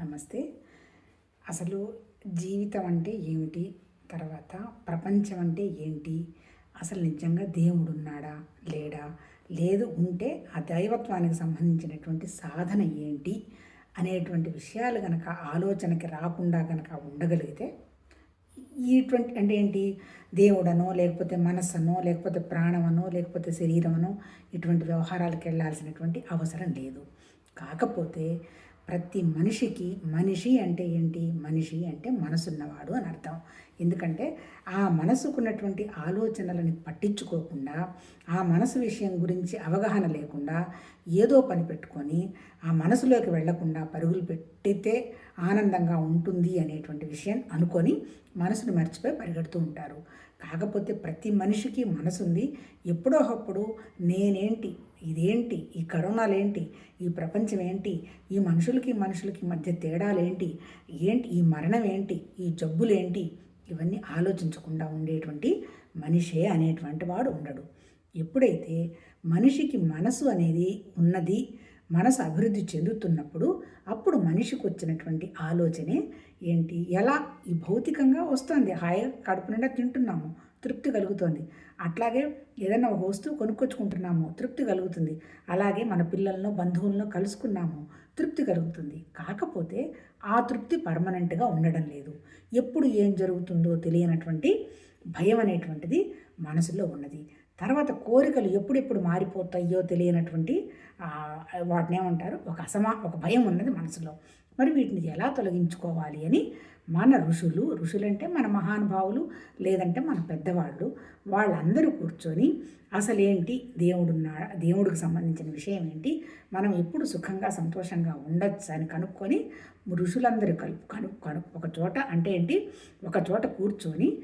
నమస్తే. అసలు జీవితం అంటే ఏమిటి? తర్వాత ప్రపంచం అంటే ఏంటి? అసలు నిజంగా దేవుడు ఉన్నాడా లేడా? లేదు ఉంటే ఆ దైవత్వానికి సంబంధించినటువంటి సాధన ఏంటి? అనేటువంటి విషయాలు కనుక ఆలోచనకి రాకుండా కనుక ఉండగలిగితే ఇటువంటి అంటే ఏంటి? దేవుడనో లేకపోతే మనస్సనో లేకపోతే ప్రాణమనో లేకపోతే శరీరమనో ఇటువంటి వ్యవహారాలకు వెళ్ళాల్సినటువంటి అవసరం లేదు. కాకపోతే ప్రతి మనిషికి మనిషి అంటే ఏంటి? మనిషి అంటే మనసున్నవాడు అని అర్థం. ఎందుకంటే ఆ మనసుకున్నటువంటి ఆలోచనలని పట్టించుకోకుండా ఆ మనసు విషయం గురించి అవగాహన లేకుండా ఏదో పని పెట్టుకొని ఆ మనసులోకి వెళ్ళకుండా పరుగులు పెట్టితే ఆనందంగా ఉంటుంది అనేటువంటి విషయం అనుకొని మనసును మర్చిపోయి పరిగెడుతూ ఉంటారు. కాకపోతే ప్రతి మనిషికి మనసుంది. ఎప్పుడో ఒకప్పుడు నేనేంటి ఇదేంటి ఈ కరోనాలేంటి ఈ ప్రపంచం ఏంటి ఈ మనుషులకి మనుషులకి మధ్య తేడాలేంటి ఏంటి ఈ మరణం ఏంటి ఈ జబ్బులేంటి ఇవన్నీ ఆలోచించకుండా ఉండేటువంటి మనిషే అనేటువంటి వాడు ఉండడు. ఎప్పుడైతే మనిషికి మనసు అనేది ఉన్నది మనసు అభివృద్ధి చెందుతున్నప్పుడు అప్పుడు మనిషికి వచ్చినటువంటి ఆలోచనే ఏంటి? ఎలా? ఈ భౌతికంగా వస్తుంది. హాయిగా కడుపు నిండా తింటున్నాము. తృప్తి కలుగుతోంది. అట్లాగే ఏదైనా ఒక వస్తువు కొనుక్కొచ్చుకుంటున్నాము. తృప్తి కలుగుతుంది. అలాగే మన పిల్లలను బంధువులను కలుసుకున్నాము. తృప్తి కలుగుతుంది. కాకపోతే ఆ తృప్తి పర్మనెంట్గా ఉండడం లేదు. ఎప్పుడు ఏం జరుగుతుందో తెలియనటువంటి భయం అనేటువంటిది మనసులో ఉన్నది. తర్వాత కోరికలు ఎప్పుడెప్పుడు మారిపోతాయో తెలియనటువంటి వాటిని ఏమంటారు? ఒక అసమా ఒక భయం ఉన్నది మనసులో. మరి వీటిని ఎలా తొలగించుకోవాలి అని మన ఋషులు ఋషులంటే మన మహానుభావులు లేదంటే మన పెద్దవాళ్ళు. వాళ్ళందరూ కూర్చొని అసలేంటి దేవుడున్నా దేవుడికి సంబంధించిన విషయం ఏంటి మనం ఎప్పుడు సుఖంగా సంతోషంగా ఉండొచ్చు అని కనుక్కొని ఋషులందరూ కలుపు కను కను ఒక చోట అంటే ఏంటి ఒక చోట కూర్చొని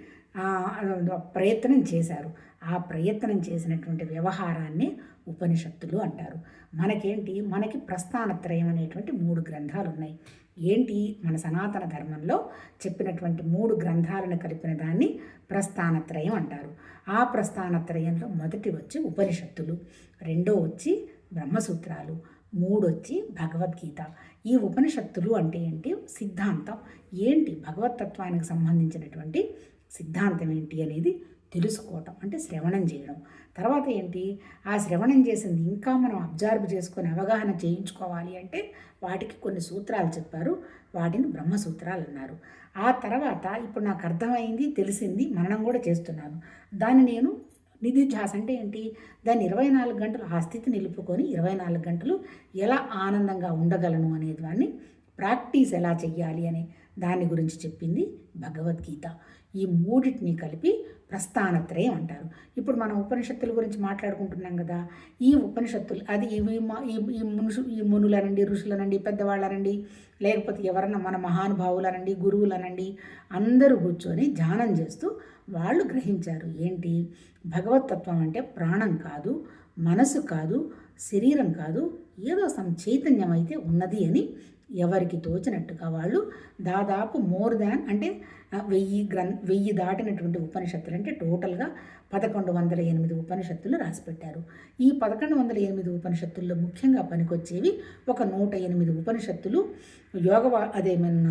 ప్రయత్నం చేశారు. ఆ ప్రయత్నం చేసినటువంటి వ్యవహారాన్ని ఉపనిషత్తులు అంటారు. మనకేంటి మనకి ప్రస్థానత్రయం అనేటువంటి మూడు గ్రంథాలు ఉన్నాయి ఏంటి? మన సనాతన ధర్మంలో చెప్పినటువంటి మూడు గ్రంథాలను కలిపిన దాన్ని ప్రస్థానత్రయం అంటారు. ఆ ప్రస్థానత్రయంలో మొదటి వచ్చి ఉపనిషత్తులు రెండో వచ్చి బ్రహ్మసూత్రాలు మూడు వచ్చి భగవద్గీత. ఈ ఉపనిషత్తులు అంటే ఏంటి? సిద్ధాంతం. ఏంటి? భగవతత్వానికి సంబంధించినటువంటి సిద్ధాంతం ఏంటి అనేది తెలుసుకోవటం అంటే శ్రవణం చేయడం. తర్వాత ఏంటి? ఆ శ్రవణం చేసింది ఇంకా మనం అబ్జర్వ్ చేసుకొని అవగాహన చేయించుకోవాలి అంటే వాటికి కొన్ని సూత్రాలు చెప్పారు. వాటిని బ్రహ్మసూత్రాలు అన్నారు. ఆ తర్వాత ఇప్పుడు నాకు అర్థమైంది తెలిసింది మననం కూడా చేస్తున్నాను. దాన్ని నేను నిధిధ్యాస అంటే ఏంటి? దాన్ని ఇరవై నాలుగు గంటలు ఆ స్థితి నిలుపుకొని ఇరవై నాలుగు గంటలు ఎలా ఆనందంగా ఉండగలను అనే దాన్ని ప్రాక్టీస్ ఎలా చెయ్యాలి అనే దాని గురించి చెప్పింది భగవద్గీత. ఈ మూడింటిని కలిపి ప్రస్థానత్రయం అంటారు. ఇప్పుడు మనం ఉపనిషత్తుల గురించి మాట్లాడుకుంటున్నాం కదా ఈ ఉపనిషత్తులు అది ఇవి ఈ మనుషు ఈ మునులనండి ఋషులనండి పెద్దవాళ్ళనండి లేకపోతే ఎవరన్నా మన మహానుభావులనండి గురువులనండి అందరూ కూర్చొని ధ్యానం చేస్తూ వాళ్ళు గ్రహించారు. ఏంటి? భగవతత్వం అంటే ప్రాణం కాదు మనసు కాదు శరీరం కాదు ఏదో సమ్ చైతన్యం అయితే ఉన్నది అని ఎవరికి తోచినట్టుగా వాళ్ళు దాదాపు మోర్ దాన్ అంటే వెయ్యి గ్రం వెయ్యి దాటినటువంటి ఉపనిషత్తులు అంటే టోటల్గా పదకొండు వందల ఎనిమిది ఉపనిషత్తులు రాసిపెట్టారు. ఈ పదకొండు వందల ఎనిమిది ఉపనిషత్తుల్లో ముఖ్యంగా పనికొచ్చేవి ఒక నూట ఎనిమిది ఉపనిషత్తులు యోగ అదే మన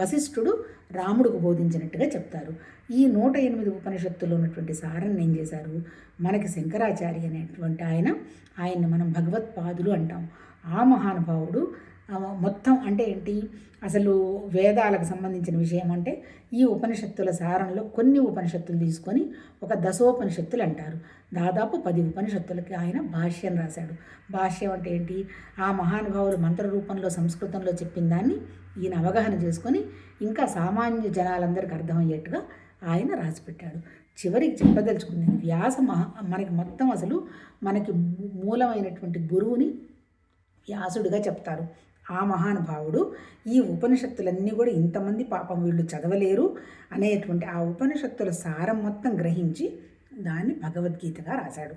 వశిష్ఠుడు రాముడికి బోధించినట్టుగా చెప్తారు. ఈ నూట ఎనిమిది ఉపనిషత్తుల్లో ఉన్నటువంటి సారాన్ని ఏం చేశారు? మనకి శంకరాచార్య అనేటువంటి ఆయన ఆయన్ని మనం భగవత్పాదులు అంటాం. ఆ మహానుభావుడు మొత్తం అంటే ఏంటి? అసలు వేదాలకు సంబంధించిన విషయం అంటే ఈ ఉపనిషత్తుల సారంలో కొన్ని ఉపనిషత్తులు తీసుకొని ఒక దశోపనిషత్తులు అంటారు. దాదాపు పది ఉపనిషత్తులకి ఆయన భాష్యం రాశాడు. భాష్యం అంటే ఏంటి? ఆ మహానుభావులు మంత్ర రూపంలో సంస్కృతంలో చెప్పిన దాన్ని ఈయన అవగాహన చేసుకొని ఇంకా సామాన్య జనాలందరికీ అర్థమయ్యేట్టుగా ఆయన రాసిపెట్టాడు. చివరికి చెప్పదలుచుకుంది వ్యాస మహా మనకి మొత్తం అసలు మనకి మూలమైనటువంటి గురువుని వ్యాసుడిగా చెప్తారు. ఆ మహానుభావుడు ఈ ఉపనిషత్తులన్నీ కూడా ఇంతమంది పాపం వీళ్ళు చదవలేరు అనేటువంటి ఆ ఉపనిషత్తుల సారం మొత్తం గ్రహించి దాన్ని భగవద్గీతగా రాశాడు.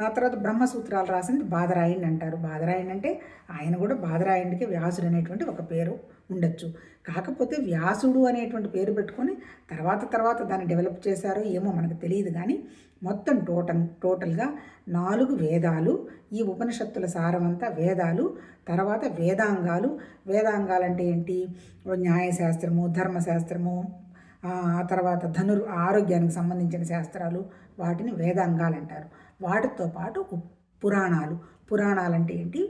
ఆ తర్వాత బ్రహ్మసూత్రాలు రాసింది బాదరాయణి అంటారు. బాదరాయణి అంటే ఆయన కూడా బాదరాయణికి వ్యాసుడు అనేటువంటి ఒక పేరు ఉండొచ్చు. కాకపోతే వ్యాసుడు అనేటువంటి పేరు పెట్టుకొని తర్వాత తర్వాత దాన్ని డెవలప్ చేశారో ఏమో మనకు తెలియదు కానీ మొత్తం టోటల్ టోటల్గా నాలుగు వేదాలు ఈ ఉపనిషత్తుల సారమంతా వేదాలు తర్వాత వేదాంగాలు. వేదాంగాలు అంటే ఏంటి? న్యాయశాస్త్రము ధర్మశాస్త్రము ఆ తర్వాత ధనుర్ ఆరోగ్యానికి సంబంధించిన శాస్త్రాలు వాటిని వేదాంగాలు అంటారు వాటితో పాటు పురాణాలు. పురాణాలు అంటే ఏంటి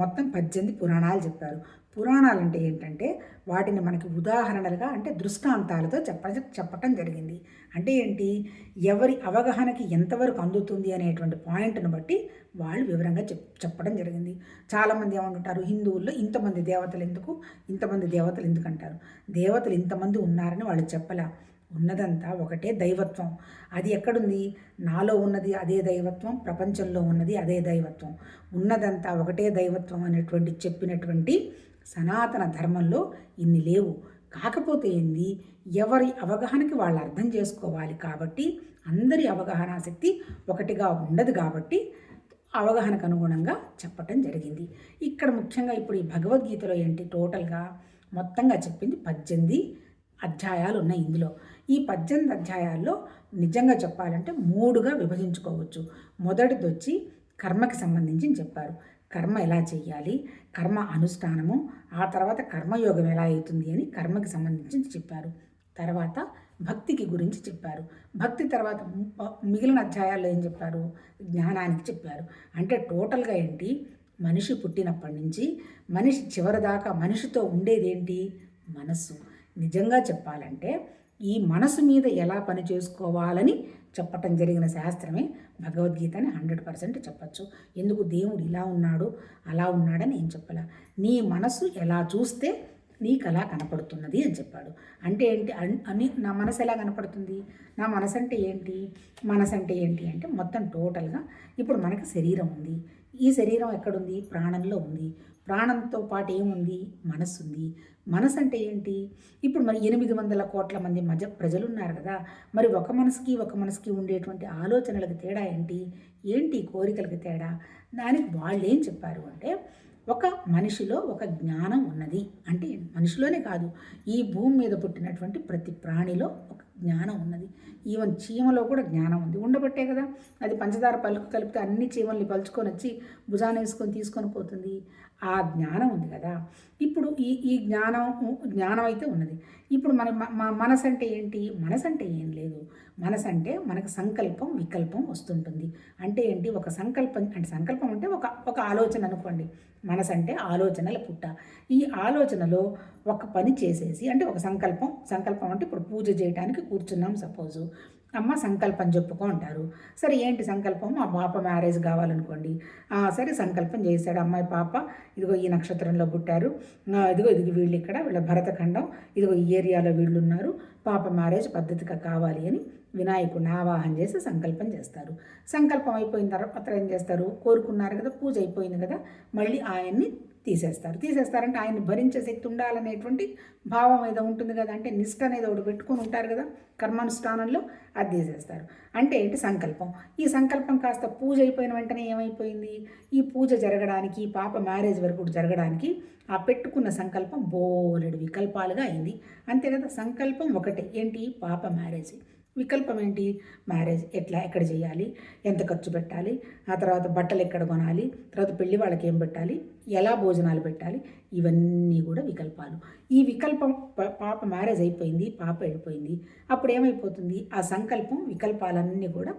మొత్తం పద్దెనిమిది పురాణాలు చెప్పారు. పురాణాలు అంటే ఏంటంటే వాటిని మనకి ఉదాహరణలుగా అంటే దృష్టాంతాలతో చెప్ప చెప్పటం జరిగింది. అంటే ఏంటి? ఎవరి అవగాహనకి ఎంతవరకు అందుతుంది అనేటువంటి పాయింట్ను బట్టి వాళ్ళు వివరంగా చెప్ చెప్పడం జరిగింది. చాలామంది ఏమంటుంటారు? హిందువుల్లో ఇంతమంది దేవతలు ఎందుకు? ఇంతమంది దేవతలు ఎందుకు అంటారు దేవతలు ఇంతమంది ఉన్నారని వాళ్ళు చెప్పలా. ఉన్నదంతా ఒకటే దైవత్వం. అది ఎక్కడుంది? నాలో ఉన్నది అదే దైవత్వం ప్రపంచంలో ఉన్నది అదే దైవత్వం. ఉన్నదంతా ఒకటే దైవత్వం అనేటువంటి చెప్పినటువంటి సనాతన ధర్మంలో ఇన్ని లేవు. కాకపోతే ఏంది? ఎవరి అవగాహనకి వాళ్ళు అర్థం చేసుకోవాలి కాబట్టి అందరి అవగాహన శక్తి ఒకటిగా ఉండదు కాబట్టి అవగాహనకు అనుగుణంగా చెప్పటం జరిగింది. ఇక్కడ ముఖ్యంగా ఇప్పుడు ఈ భగవద్గీతలో ఏంటి టోటల్గా? మొత్తంగా చెప్పింది పద్దెనిమిది అధ్యాయాలు ఉన్నాయి ఇందులో. ఈ పద్దెనిమిది అధ్యాయాల్లో నిజంగా చెప్పాలంటే మూడుగా విభజించుకోవచ్చు. మొదటిది వచ్చి కర్మకి సంబంధించి చెప్పారు. కర్మ ఎలా చేయాలి కర్మ అనుష్ఠానము ఆ తర్వాత కర్మయోగం ఎలా అవుతుంది అని కర్మకి సంబంధించి చెప్పారు. తర్వాత భక్తికి గురించి చెప్పారు. భక్తి తర్వాత మిగిలిన అధ్యాయాల్లో ఏం చెప్పారు? జ్ఞానానికి చెప్పారు. అంటే టోటల్గా ఏంటి? మనిషి పుట్టినప్పటి నుంచి మనిషి చివరిదాకా మనిషితో ఉండేది ఏంటి మనస్సు. నిజంగా చెప్పాలంటే ఈ మనసు మీద ఎలా పని చేసుకోవాలని చెప్పటం జరిగిన శాస్త్రమే భగవద్గీత అని హండ్రెడ్ పర్సెంట్ చెప్పచ్చు. ఎందుకు దేవుడు ఇలా ఉన్నాడు అలా ఉన్నాడని ఏం చెప్పాల? నీ మనసు ఎలా చూస్తే నీకు అలా కనపడుతున్నది అని చెప్పాడు. అంటే ఏంటి? అని నా మనసు ఎలా కనపడుతుంది? నా మనసు అంటే ఏంటి? మనసు అంటే ఏంటి అంటే మొత్తం టోటల్గా ఇప్పుడు మనకి శరీరం ఉంది. ఈ శరీరం ఎక్కడుంది? ప్రాణంలో ఉంది. ప్రాణంతో పాటు ఏముంది? మనస్సుంది మనసు అంటే ఏంటి? ఇప్పుడు మరి ఎనిమిది వందల కోట్ల మంది మజ ప్రజలు ఉన్నారు కదా. మరి ఒక మనసుకి ఒక మనసుకి ఉండేటువంటి ఆలోచనలకు తేడా ఏంటి? ఏంటి కోరికలకు తేడా? దానికి వాళ్ళు ఏం చెప్పారు అంటే ఒక మనిషిలో ఒక జ్ఞానం ఉన్నది. అంటే మనిషిలోనే కాదు. ఈ భూమి మీద పుట్టినటువంటి ప్రతి ప్రాణిలో ఒక జ్ఞానం ఉన్నది. ఈవెన్ చీమలో కూడా జ్ఞానం ఉంది. ఉండబట్టే కదా అది పంచదార పలుకు కలిపితే అన్ని చీమల్ని పలుచుకొని వచ్చి భుజాన్ని వేసుకొని తీసుకొని పోతుంది. ఆ జ్ఞానం ఉంది కదా. ఇప్పుడు ఈ ఈ జ్ఞానం జ్ఞానం అయితే ఉన్నది. ఇప్పుడు మన మనసు అంటే ఏంటి? మనసు అంటే ఏం లేదు. మనసు అంటే మనకు సంకల్పం వికల్పం వస్తుంటుంది. అంటే ఏంటి? ఒక సంకల్పం అంటే సంకల్పం అంటే ఒక ఒక ఆలోచన అనుకోండి. మనసు అంటే ఆలోచనల పుట్ట. ఈ ఆలోచనలో ఒక పని చేసేసి అంటే ఒక సంకల్పం సంకల్పం అంటే ఇప్పుడు పూజ చేయడానికి కూర్చున్నాం సపోజు. అమ్మ సంకల్పం చెప్పుకో అంటారు. సరే ఏంటి సంకల్పం? మా పాప మ్యారేజ్ కావాలనుకోండి. సరే సంకల్పం చేశాడు అమ్మాయి పాప. ఇదిగో ఈ నక్షత్రంలో పుట్టారు. ఇదిగో ఇది వీళ్ళు ఇక్కడ వీళ్ళ భరతఖండం. ఇదిగో ఈ ఏరియాలో వీళ్ళు ఉన్నారు. పాప మ్యారేజ్ పద్ధతిగా కావాలి అని వినాయకుడిని ఆవాహన చేసి సంకల్పం చేస్తారు. సంకల్పం అయిపోయిన తర్వాత ఏం చేస్తారు? కోరుకున్నారు కదా పూజ అయిపోయింది కదా మళ్ళీ ఆయన్ని తీసేస్తారు. తీసేస్తారంటే ఆయన్ని భరించే శక్తి ఉండాలనేటువంటి భావం ఏదో ఉంటుంది కదా అంటే నిష్ట అనేది ఒకటి పెట్టుకొని ఉంటారు కదా కర్మానుష్ఠానంలో అది తీసేస్తారు. అంటే ఏంటి? సంకల్పం. ఈ సంకల్పం కాస్త పూజ అయిపోయిన వెంటనే ఏమైపోయింది? ఈ పూజ జరగడానికి పాప మ్యారేజ్ వరకు జరగడానికి ఆ పెట్టుకున్న సంకల్పం బోలెడు వికల్పాలుగా అయింది. అంతే కదా సంకల్పం ఒకటే. ఏంటి? పాప మ్యారేజ్. వికల్పం ఏంటి? మ్యారేజ్ ఎట్లా ఎక్కడ చేయాలి? ఎంత ఖర్చు పెట్టాలి? ఆ తర్వాత బట్టలు ఎక్కడ కొనాలి? తర్వాత పెళ్ళి వాళ్ళకి ఏం పెట్టాలి? ఎలా భోజనాలు పెట్టాలి? ఇవన్నీ కూడా వికల్పాలు. ఈ వికల్పం పాప మ్యారేజ్ అయిపోయింది పాప వెళ్ళిపోయింది. అప్పుడు ఏమైపోతుంది? ఆ సంకల్పం వికల్పాలన్నీ కూడా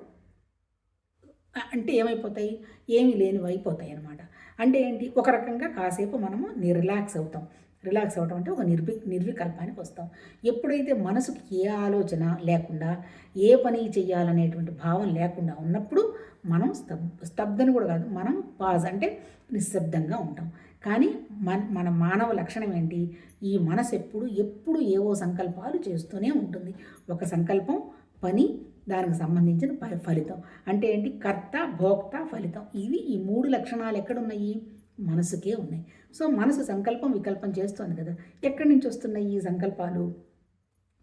అంటే ఏమైపోతాయి? ఏమీ లేనివి అయిపోతాయి అనమాట అంటే ఏంటి? ఒక రకంగా కాసేపు మనము రిలాక్స్ అవుతాం. రిలాక్స్ అవ్వడం అంటే ఒక నిర్వి నిర్వికల్పానికి వస్తాం. ఎప్పుడైతే మనసుకి ఏ ఆలోచన లేకుండా ఏ పని చేయాలనేటువంటి భావం లేకుండా ఉన్నప్పుడు మనం స్తబ్ స్తబ్దని కూడా కాదు మనం పాజ్ అంటే నిశ్శబ్దంగా ఉంటాం. కానీ మన మన మానవ లక్షణం ఏంటి? ఈ మనసు ఎప్పుడు ఎప్పుడు ఏవో సంకల్పాలు చేస్తూనే ఉంటుంది. ఒక సంకల్పం పని దానికి సంబంధించిన ఫలితం. అంటే ఏంటి? కర్త భోక్త ఫలితం. ఇవి ఈ మూడు లక్షణాలు ఎక్కడున్నాయి? మనసుకే ఉన్నాయి. సో మనసు సంకల్పం వికల్పం చేస్తుంది కదా. ఎక్కడి నుంచి వస్తున్నాయి ఈ సంకల్పాలు?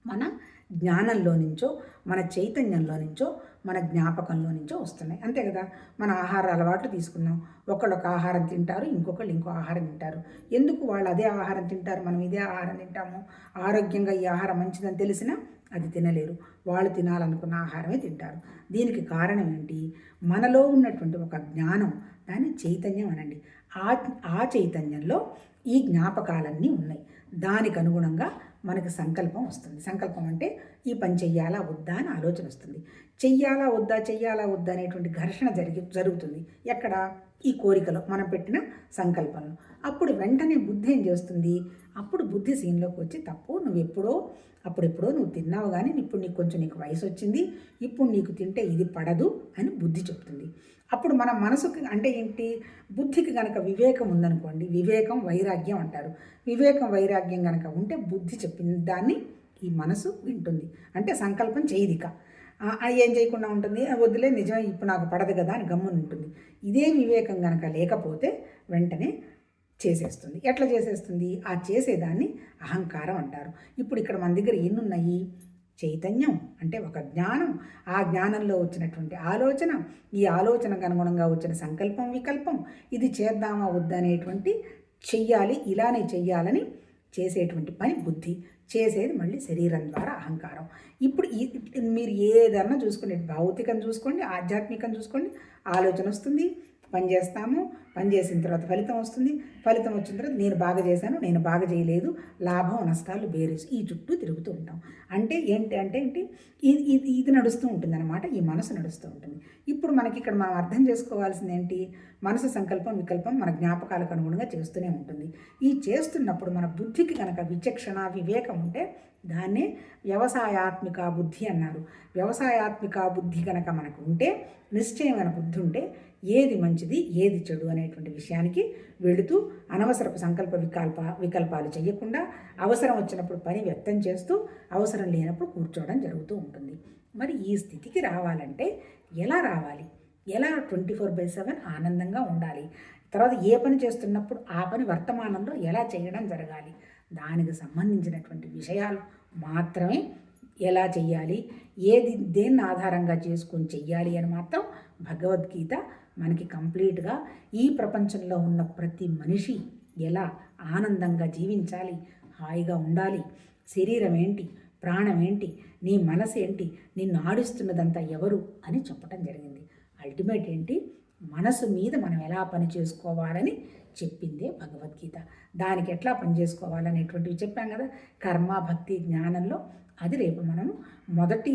మన జ్ఞానంలో నుంచో మన చైతన్యంలో నుంచో మన జ్ఞాపకంలో నుంచో వస్తున్నాయి. అంతే కదా. మన ఆహార అలవాట్లు తీసుకున్నాం. ఒకళ్ళు ఒక ఆహారం తింటారు ఇంకొకళ్ళు ఇంకో ఆహారం తింటారు. ఎందుకు వాళ్ళు అదే ఆహారం తింటారు? మనం ఇదే ఆహారం తింటాము. ఆరోగ్యంగా ఈ ఆహారం మంచిదని తెలిసినా అది తినలేరు. వాళ్ళు తినాలనుకున్న ఆహారమే తింటారు. దీనికి కారణం ఏంటి? మనలో ఉన్నటువంటి ఒక జ్ఞానం దాన్ని చైతన్యం అనండి. ఆ ఆ చైతన్యంలో ఈ జ్ఞాపకాలన్నీ ఉన్నాయి. దానికి అనుగుణంగా మనకు సంకల్పం వస్తుంది. సంకల్పం అంటే ఈ పని చెయ్యాలా వద్దా అని ఆలోచన వస్తుంది. చెయ్యాలా వద్దా చెయ్యాలా వద్దా అనేటువంటి ఘర్షణ జరిగి జరుగుతుంది. ఎక్కడ? ఈ కోరికలో మనం పెట్టిన సంకల్పంలో. అప్పుడు వెంటనే బుద్ధి ఏం చేస్తుంది? అప్పుడు బుద్ధి సీన్లోకి వచ్చి తప్పు నువ్వు ఎప్పుడో అప్పుడెప్పుడో నువ్వు తిన్నావు కానీ ఇప్పుడు నీకు కొంచెం నీకు వయసు వచ్చింది ఇప్పుడు నీకు తింటే ఇది పడదు అని బుద్ధి చెప్తుంది. అప్పుడు మన మనసుకి అంటే ఏంటి? బుద్ధికి కనుక వివేకం ఉందనుకోండి వివేకం వైరాగ్యం అంటారు. వివేకం వైరాగ్యం కనుక ఉంటే బుద్ధి చెప్పిన దాన్ని ఈ మనసు వింటుంది. అంటే సంకల్పం చేయదిక. ఏం చేయకుండా ఉంటుంది? వద్దులే నిజమే ఇప్పుడు నాకు పడదు కదా అని గమ్మున ఉంటుంది. ఇదే వివేకం కనుక లేకపోతే వెంటనే చేసేస్తుంది. ఎట్లా చేసేస్తుంది? ఆ చేసేదాన్ని అహంకారం అంటారు. ఇప్పుడు ఇక్కడ మన దగ్గర ఎన్ని ఉన్నాయి చైతన్యం అంటే ఒక జ్ఞానం. ఆ జ్ఞానంలో వచ్చినటువంటి ఆలోచన ఈ ఆలోచనకు అనుగుణంగా వచ్చిన సంకల్పం వికల్పం. ఇది చేద్దామా వద్దనేటువంటి చెయ్యాలి ఇలానే చెయ్యాలని చేసేటువంటి పని బుద్ధి. చేసేది మళ్ళీ శరీరం ద్వారా అహంకారం. ఇప్పుడు మీరు ఏదన్నా చూసుకోండి భౌతికం చూసుకోండి ఆధ్యాత్మికం చూసుకోండి ఆలోచన వస్తుంది. పని చేస్తాము పని చేసిన తర్వాత ఫలితం వస్తుంది. ఫలితం వచ్చిన తర్వాత నేను బాగా చేశాను నేను బాగా చేయలేదు. లాభం నష్టాలు బేరేసి ఈ చుట్టూ తిరుగుతూ ఉంటాం. అంటే ఏంటి అంటే ఏంటి? ఇది ఇది ఇది నడుస్తూ ఉంటుంది అనమాట ఈ మనసు నడుస్తూ ఉంటుంది. ఇప్పుడు మనకి ఇక్కడ మనం అర్థం చేసుకోవాల్సింది ఏంటి? మనసు సంకల్పం వికల్పం మన జ్ఞాపకాలకు అనుగుణంగా చేస్తూనే ఉంటుంది. ఈ చేస్తున్నప్పుడు మన బుద్ధికి కనుక విచక్షణ వివేకం ఉంటే దాన్నే వ్యవసాయాత్మిక బుద్ధి అన్నారు. వ్యవసాయాత్మిక బుద్ధి కనుక మనకు ఉంటే నిశ్చయమైన బుద్ధి ఉంటే ఏది మంచిది ఏది చెడు అనేటువంటి విషయానికి వెళుతూ అనవసరపు సంకల్ప వికల్ప వికల్పాలు చేయకుండా అవసరం వచ్చినప్పుడు పని వ్యక్తం చేస్తూ అవసరం లేనప్పుడు కూర్చోవడం జరుగుతూ ఉంటుంది. మరి ఈ స్థితికి రావాలంటే ఎలా రావాలి? ఎలా ట్వంటీ ఫోర్ బై సెవెన్ ఆనందంగా ఉండాలి? తర్వాత ఏ పని చేస్తున్నప్పుడు ఆ పని వర్తమానంలో ఎలా చేయడం జరగాలి? దానికి సంబంధించినటువంటి విషయాలు మాత్రమే ఎలా చెయ్యాలి? ఏది దేన్ని ఆధారంగా చేసుకొని చెయ్యాలి అని మాత్రం భగవద్గీత మనకి కంప్లీట్గా ఈ ప్రపంచంలో ఉన్న ప్రతి మనిషి ఎలా ఆనందంగా జీవించాలి హాయిగా ఉండాలి శరీరం ఏంటి ప్రాణం ఏంటి నీ మనసు ఏంటి నిన్ను ఆడిస్తున్నదంతా ఎవరు అని చెప్పడం జరిగింది. అల్టిమేట్ ఏంటి మనసు మీద మనం ఎలా పని చేసుకోవాలని చెప్పిందే భగవద్గీత. దానికి ఎట్లా పని చేసుకోవాలనేటువంటివి చెప్పాం కదా కర్మ భక్తి జ్ఞానంలో. అది రేపు మనము మొదటి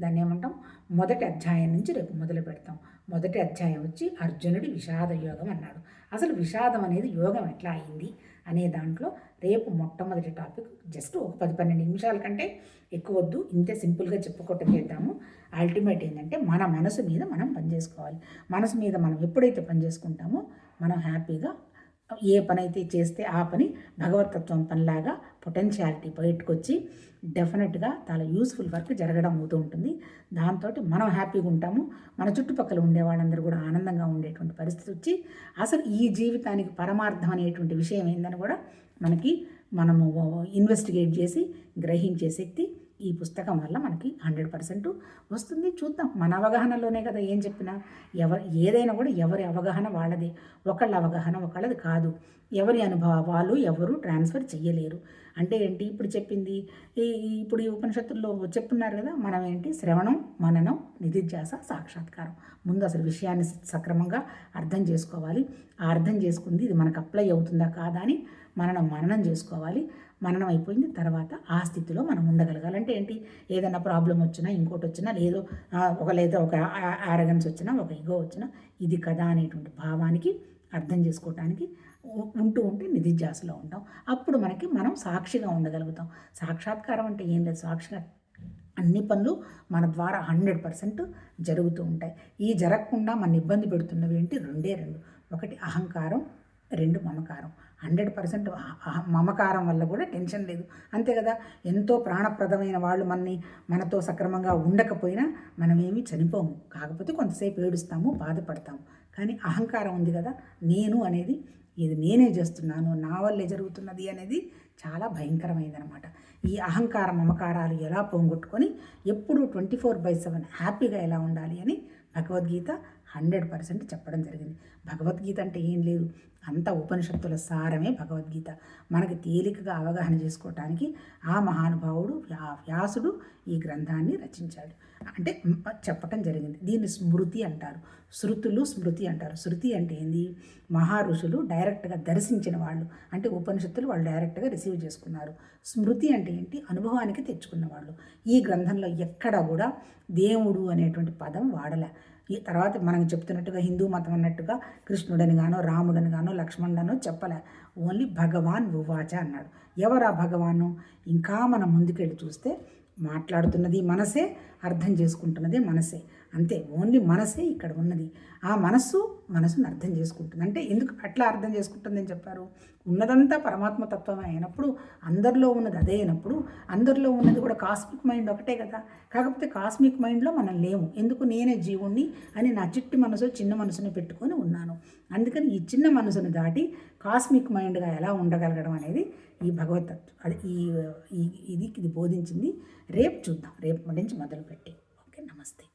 దాన్ని ఏమంటాం మొదటి అధ్యాయం నుంచి రేపు మొదలు పెడతాం. మొదటి అధ్యాయం వచ్చి అర్జునుడి విషాద యోగం అన్నాడు. అసలు విషాదం అనేది యోగం ఎట్లా అయింది అనే దాంట్లో రేపు మొట్టమొదటి టాపిక్ జస్ట్ ఒక పది పన్నెండు నిమిషాల కంటే ఎక్కువ వద్దు. ఇంతే సింపుల్గా చెప్పుకోవటం చేద్దాము. అల్టిమేట్ ఏంటంటే మన మనసు మీద మనం పనిచేసుకోవాలి మనసు మీద మనం ఎప్పుడైతే పని చేసుకుంటామో మనం హ్యాపీగా ఏ పని అయితే చేస్తే ఆ పని భగవతత్వం పనిలాగా పొటెన్షియాలిటీ బయటకు వచ్చి డెఫినెట్గా చాలా యూస్ఫుల్ వర్క్ జరగడం అవుతూ ఉంటుంది. దాంతో మనం హ్యాపీగా ఉంటాము. మన చుట్టుపక్కల ఉండే వాళ్ళందరూ కూడా ఆనందంగా ఉండేటువంటి పరిస్థితి వచ్చి అసలు ఈ జీవితానికి పరమార్థం అనేటువంటి విషయం ఏందని కూడా మనకి మనము ఇన్వెస్టిగేట్ చేసి గ్రహించే శక్తి ఈ పుస్తకం వల్ల మనకి హండ్రెడ్ పర్సెంట్ వస్తుంది. చూద్దాం. మన అవగాహనలోనే కదా ఏం చెప్పినా. ఎవరు ఏదైనా కూడా ఎవరి అవగాహన వాళ్ళది. ఒకళ్ళ అవగాహన ఒకళ్ళది కాదు. ఎవరి అనుభవాలు ఎవరు ట్రాన్స్ఫర్ చేయలేరు అంటే ఏంటి? ఇప్పుడు చెప్పింది. ఈ ఇప్పుడు ఈ ఉపనిషత్తుల్లో చెప్పున్నారు కదా మనం ఏంటి? శ్రవణం మననం నిధిధ్యాస సాక్షాత్కారం. ముందు అసలు విషయాన్ని సక్రమంగా అర్థం చేసుకోవాలి. ఆ అర్థం చేసుకుంది ఇది మనకు అప్లై అవుతుందా కాదా అని మననం మననం చేసుకోవాలి. మననం అయిపోయింది. తర్వాత ఆ స్థితిలో మనం ఉండగలగాలంటే ఏంటి? ఏదైనా ప్రాబ్లం వచ్చినా ఇంకోటి వచ్చినా లేదో ఒక లేదా ఒక ఆరగన్స్ వచ్చినా ఒక ఇగో వచ్చినా ఇది కదా అనేటువంటి భావానికి అర్థం చేసుకోవటానికి ఉంటూ ఉంటే నిధిధ్యాసలో ఉంటాం. అప్పుడు మనకి మనం సాక్షిగా ఉండగలుగుతాం. సాక్షాత్కారం అంటే ఏం లేదు. సాక్షిగా అన్ని పనులు మన ద్వారా హండ్రెడ్ పర్సెంట్ జరుగుతూ ఉంటాయి. ఈ జరగకుండా మన ఇబ్బంది పెడుతున్నవి ఏంటి? రెండే రెండు. ఒకటి అహంకారం రెండు మమకారం. హండ్రెడ్ పర్సెంట్ మమకారం వల్ల కూడా టెన్షన్ లేదు. అంతే కదా? ఎంతో ప్రాణప్రదమైన వాళ్ళు మనని మనతో సక్రమంగా ఉండకపోయినా మనమేమి చనిపోము. కాకపోతే కొంతసేపు ఏడుస్తాము బాధపడతాము. కానీ అహంకారం ఉంది కదా? నేను అనేది ఇది నేనే చేస్తున్నాను నా వల్లే జరుగుతున్నది అనేది చాలా భయంకరమైందనమాట. ఈ అహంకార మమకారాలు ఎలా పోగొట్టుకొని ఎప్పుడు ట్వంటీ ఫోర్ బై సెవెన్ హ్యాపీగా ఎలా ఉండాలి అని భగవద్గీత హండ్రెడ్ పర్సెంట్ చెప్పడం జరిగింది. భగవద్గీత అంటే ఏం లేదు. అంత ఉపనిషత్తుల సారమే భగవద్గీత. మనకి తేలికగా అవగాహన చేసుకోవటానికి ఆ మహానుభావుడు వ్యా వ్యాసుడు ఈ గ్రంథాన్ని రచించాడు. అంటే చెప్పటం జరిగింది. దీన్ని స్మృతి అంటారు. శృతులు స్మృతి అంటారు. శృతి అంటే ఏంది? మహారుషులు ఋషులు డైరెక్ట్గా దర్శించిన వాళ్ళు. అంటే ఉపనిషత్తులు వాళ్ళు డైరెక్ట్గా రిసీవ్ చేసుకున్నారు. స్మృతి అంటే ఏంటి? అనుభవానికి తెచ్చుకున్న వాళ్ళు. ఈ గ్రంథంలో ఎక్కడ కూడా దేవుడు అనేటువంటి పదం వాడలే. ఈ తర్వాత మనం చెప్తున్నట్టుగా హిందూ మతం అన్నట్టుగా కృష్ణుడని గానో రాముడని గానో లక్ష్మణుడనో చెప్పలే. ఓన్లీ భగవాన్ ఉవాచ అన్నాడు. ఎవరా భగవాను? ఇంకా మనం ముందుకెళ్ళి చూస్తే మాట్లాడుతున్నది మనసే అర్థం చేసుకుంటున్నది మనసే. అంతే ఓన్లీ మనసే ఇక్కడ ఉన్నది. ఆ మనస్సు మనసును అర్థం చేసుకుంటుంది. అంటే ఎందుకు అట్లా అర్థం చేసుకుంటుందని చెప్పారు? ఉన్నదంతా పరమాత్మ తత్వమే అయినప్పుడు అందరిలో ఉన్నది అదే అయినప్పుడు అందరిలో ఉన్నది కూడా కాస్మిక్ మైండ్ ఒకటే కదా. కాకపోతే కాస్మిక్ మైండ్లో మనం లేము. ఎందుకు? నేనే జీవుణ్ణి అని నా చిట్టి మనసు చిన్న మనసుని పెట్టుకొని ఉన్నాను. అందుకని ఈ చిన్న మనసును దాటి కాస్మిక్ మైండ్గా ఎలా ఉండగలగడం అనేది ఈ భగవతత్వం అది ఈ ఇది ఇది బోధించింది. రేపు చూద్దాం. రేపు నుంచి మొదలుపెట్టి. ఓకే నమస్తే.